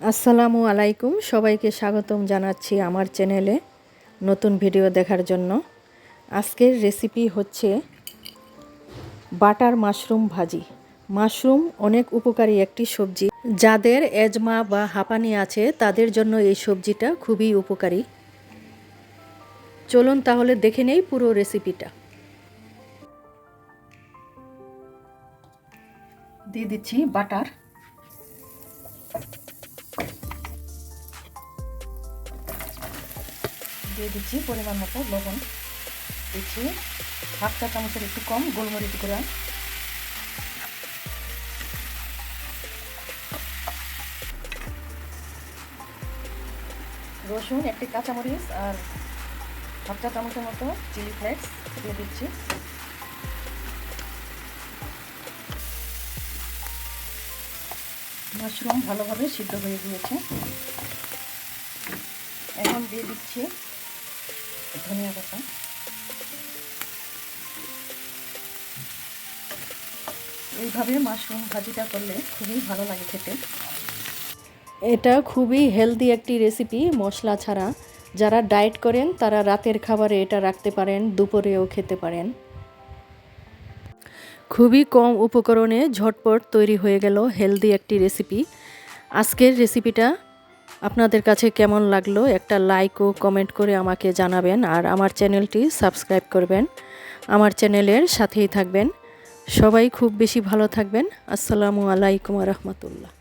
আসসালামু আলাইকুম, সবাইকে স্বাগতম জানাচ্ছি আমার চ্যানেলে নতুন ভিডিও দেখার জন্য। আজকের রেসিপি হচ্ছে বাটার মাশরুম ভাজি। মাশরুম অনেক উপকারী একটি সবজি। যাদের এজমা বা হাঁপানি আছে, তাদের জন্য এই সবজিটা খুবই উপকারী। চলুন তাহলে দেখে নেই পুরো রেসিপিটা দিয়ে দিচ্ছি বাটার। দিয়ে দিচ্ছি পরিমাণ মতো লবণ। দিচ্ছি হাফ চা চামচের একটু কম গোলমরিচ গুঁড়া। রসুন একটি কাঁচামরিচ আর হাফ চামচের মতো চিলি ফ্লেক্স দিয়ে দিচ্ছি। মাশরুম ভালোভাবে সিদ্ধ হয়ে গিয়েছে। এখন দিয়ে দিচ্ছি ধনিয়া পাতা। এইভাবে মাশরুম ভাজিটা করলে খুবই ভালো লাগে খেতে। এটা খুবই হেলদি একটি রেসিপি, মশলা ছাড়া। যারা ডায়েট করেন, তারা রাতের খাবারে এটা রাখতে পারেন, দুপুরেও খেতে পারেন। খুবই কম উপকরণে ঝটপট তৈরি হয়ে গেল হেলদি একটি রেসিপি। আজকের রেসিপিটা আপনাদের কাছে কেমন লাগল, একটা লাইক ও কমেন্ট করে আমাকে জানাবেন আর আমার চ্যানেলটি সাবস্ক্রাইব করবেন। আমার চ্যানেলের সাথেই থাকবেন। সবাই খুব বেশি ভালো থাকবেন। আসসালামু আলাইকুম রহমতুল্লাহ।